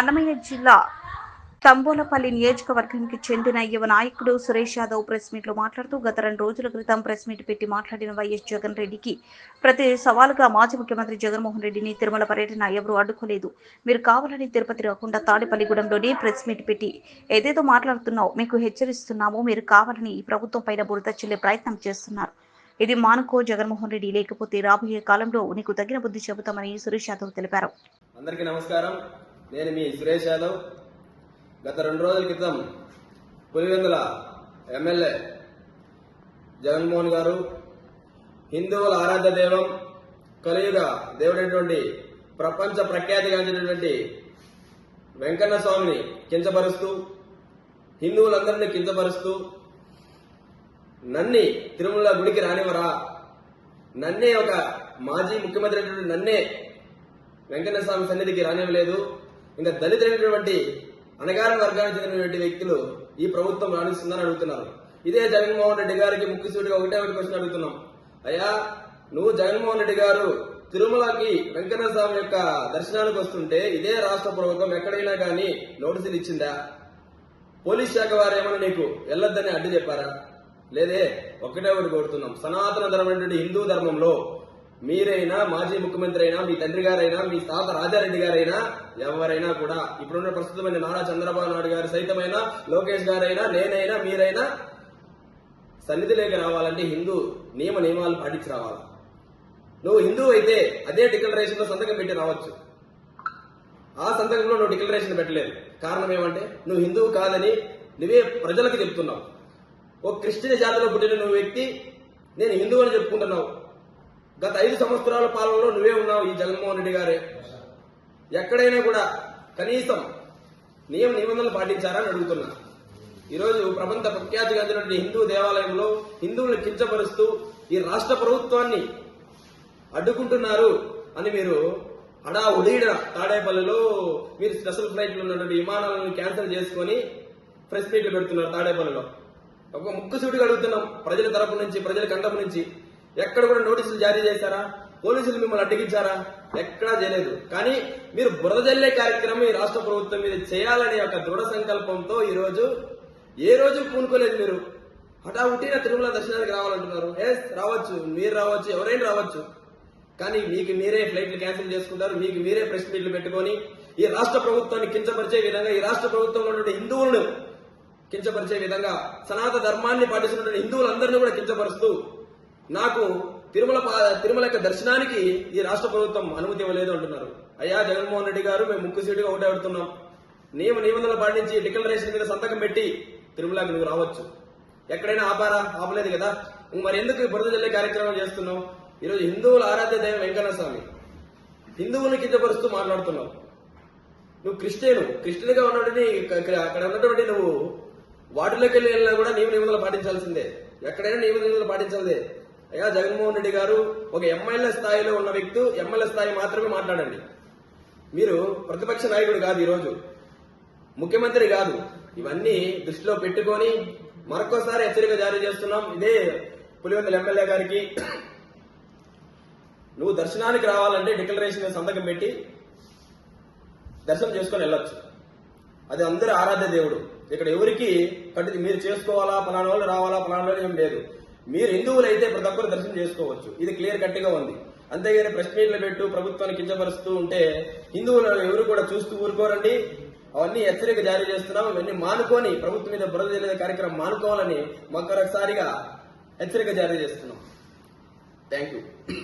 అన్నమయ్య జిల్లా తంబోలపల్లి నియోజకవర్గానికి చెందిన యువ నాయకుడు సురేష్ యాదవ్ ప్రెస్ మీట్లో మాట్లాడుతూ గత రెండు రోజుల క్రితం ప్రెస్ మీట్ పెట్టి మాట్లాడిన వైఎస్ జగన్ రెడ్డికి ప్రతి సవాలుగా మాజీ ముఖ్యమంత్రి జగన్మోహన్ రెడ్డిని తిరుమల పర్యటన ఎవరూ అడ్డుకోలేదు. మీరు కావాలని తిరుపతి రాకుండా తాడేపల్లిగూడెంలోనే ప్రెస్ మీట్ పెట్టి ఏదేదో మాట్లాడుతున్నావు మీకు హెచ్చరిస్తున్నాము మీరు కావాలని ఈ ప్రభుత్వం పైన బురద చెల్లే ప్రయత్నం చేస్తున్నారు. ఇది మానుకో జగన్మోహన్ రెడ్డి లేకపోతే రాబోయే కాలంలో నీకు తగిన బుద్ధి చెబుతామని సురేష్ యాదవ్ తెలిపారు. అందరికీ నమస్కారం. నేను మీ సురేష్ యాదవ్ గత రెండు రోజుల క్రితం పులివెందుల ఎమ్మెల్యే జగన్మోహన్ గారు హిందువుల ఆరాధ్య దైవం కలియుగ దేవుడైనటువంటి ప్రపంచ ప్రఖ్యాతిగాంచినటువంటి వెంకన్న స్వామిని కించపరుస్తూ హిందువులందరినీ కించపరుస్తూ నన్ని తిరుమల గుడికి రానివరా నన్నే ఒక మాజీ ముఖ్యమంత్రి అయినటువంటి నన్నే వెంకన్న స్వామి సన్నిధికి రానివ్వలేదు. ఇంకా దళితులైనటువంటి అణగారిన వర్గానికి చెందినటువంటి వ్యక్తులు ఈ ప్రభుత్వం రాణిస్తుందని అడుగుతున్నారు. ఇదే జగన్మోహన్ రెడ్డి గారికి ముఖ్యసూటిగా ఒకటే ఒకటి క్వశ్చన్ అడుగుతున్నాం. అయ్యా నువ్వు జగన్మోహన్ రెడ్డి గారు తిరుమలకి వెంకన్న స్వామి యొక్క దర్శనానికి వస్తుంటే ఇదే రాష్ట్ర ప్రభుత్వం ఎక్కడైనా కానీ నోటీసులు ఇచ్చిందా? పోలీస్ శాఖ వారు ఏమైనా నీకు వెళ్ళొద్దని అడ్డు చెప్పారా? లేదే ఒకటే ఒకటి కోరుతున్నాం. సనాతన ధర్మం హిందూ ధర్మంలో మీరైనా మాజీ ముఖ్యమంత్రి అయినా మీ తండ్రి గారైనా మీ తాత రాజారెడ్డి గారైనా ఎవరైనా కూడా ఇప్పుడున్న ప్రస్తుతమైన నారా చంద్రబాబు నాయుడు గారు సైతమైనా లోకేష్ గారైనా నేనైనా మీరైనా సన్నిధిలోకి రావాలంటే హిందూ నియమ నియమాలు పాటించి రావాలి. నువ్వు హిందూ అయితే అదే డిక్లరేషన్లో సంతకం పెట్టి రావచ్చు. ఆ సంతకంలో నువ్వు డిక్లరేషన్ పెట్టలేదు. కారణం ఏమంటే నువ్వు హిందువు కాదని నువ్వే ప్రజలకు చెప్తున్నావు. ఓ క్రిస్టియన్ జాతిలో పుట్టిన నువ్వు వ్యక్తి నేను హిందువు అని చెప్పుకుంటున్నావు. గత ఐదు సంవత్సరాల పాలనలో నువ్వే ఉన్నావు ఈ జగన్మోహన్ రెడ్డి గారే. ఎక్కడైనా కూడా కనీసం నియమ నిబంధనలు పాటించారని అడుగుతున్నా. ఈరోజు ప్రపంచ ప్రఖ్యాతి హిందూ దేవాలయంలో హిందువులను కించపరుస్తూ ఈ రాష్ట్ర ప్రభుత్వాన్ని అడ్డుకుంటున్నారు అని మీరు అడా ఉడీడ తాడేపల్లిలో మీరు స్పెషల్ ఫ్లైట్లు ఉన్నటువంటి విమానాలను క్యాన్సిల్ చేసుకొని ప్రెస్ మీట్లు పెడుతున్నారు తాడేపల్లిలో. ఒక ముక్కుసూటిగా అడుగుతున్నాం ప్రజల తరపు నుంచి ప్రజల కంటపు నుంచి. ఎక్కడ కూడా నోటీసులు జారీ చేశారా? పోలీసులు మిమ్మల్ని అడ్డగించారా? ఎక్కడా చేయలేదు. కానీ మీరు బురద జల్లే కార్యక్రమం ఈ రాష్ట్ర ప్రభుత్వం మీద చేయాలనే ఒక దృఢ సంకల్పంతో ఈరోజు ఏ రోజు పూనుకోలేదు మీరు? హఠావుటిన తిరుమల దర్శనానికి రావాలంటున్నారు. ఎస్ రావచ్చు. మీరు రావచ్చు. ఎవరైనా రావచ్చు. కానీ మీకు మీరే ఫ్లైట్లు క్యాన్సిల్ చేసుకుంటారు. మీకు మీరే ప్రెస్ మీట్లు పెట్టుకొని ఈ రాష్ట్ర ప్రభుత్వాన్ని కించపరిచే విధంగా ఈ రాష్ట్ర ప్రభుత్వంలో ఉన్నటువంటి హిందువులను కించపరిచే విధంగా సనాతన ధర్మాన్ని పాటిస్తున్నటువంటి హిందువులందరినీ కూడా కించపరుస్తూ నాకు తిరుమల పా- తిరుమల యొక్క దర్శనానికి ఈ రాష్ట్ర ప్రభుత్వం అనుమతి ఇవ్వలేదు అంటున్నారు. అయ్యా జగన్మోహన్ రెడ్డి గారు మేము ముక్కు సీటుగా ఒకటే అడుగుతున్నాం నియమ నిబంధనలు పాటించి డిక్లరేషన్ మీద సంతకం పెట్టి తిరుమలకి నువ్వు రావచ్చు. ఎక్కడైనా ఆపారా? ఆపలేదు కదా. మరి ఎందుకు బురద జల్లే కార్యక్రమం చేస్తున్నావు? ఈరోజు హిందువుల ఆరాధ్య దైవం వెంకన్న స్వామి హిందువులను కిందపరుస్తూ మాట్లాడుతున్నావు. నువ్వు క్రిస్టియన్. క్రిస్టియన్గా ఉన్నటువంటి అక్కడ ఉన్నటువంటి నువ్వు వాటిలోకి వెళ్ళి వెళ్ళినా కూడా నియమ నిబంధనలు పాటించాల్సిందే. ఎక్కడైనా నియమ నిబంధనలు పాటించాల్సిందే. అయ్యా జగన్మోహన్ రెడ్డి గారు ఒక ఎమ్మెల్యే స్థాయిలో ఉన్న వ్యక్తి ఎమ్మెల్యే స్థాయి మాత్రమే మాట్లాడండి. మీరు ప్రతిపక్ష నాయకుడు కాదు ఈరోజు. ముఖ్యమంత్రి కాదు. ఇవన్నీ దృష్టిలో పెట్టుకొని మరొకసారి హెచ్చరిక జారీ చేస్తున్నాం. ఇదే పులివెందుల ఎమ్మెల్యే గారికి. నువ్వు దర్శనానికి రావాలంటే డిక్లరేషన్ సంతకం పెట్టి దర్శనం చేసుకొని వెళ్ళొచ్చు. అది అందరి ఆరాధ్య దేవుడు. ఇక్కడ ఎవరికి కట్టి మీరు చేసుకోవాలా పలానా వాళ్ళు రావాలా పలానా వాళ్ళు ఏం లేదు. మీరు హిందువులు అయితే ప్రతి ఒక్కరు దర్శనం చేసుకోవచ్చు. ఇది క్లియర్ కట్గా ఉంది. అంతేగాని ప్రెస్ మీట్లు పెట్టు ప్రభుత్వాన్ని కించపరుస్తూ ఉంటే హిందువులు ఎవరు కూడా చూస్తూ ఊరుకోరండి. అవన్నీ హెచ్చరిక జారీ చేస్తున్నాం. ఇవన్నీ మానుకొని ప్రభుత్వం మీద బురద జల్లే కార్యక్రమం మానుకోవాలని మరొకసారిగా హెచ్చరిక జారీ చేస్తున్నాం. Thank you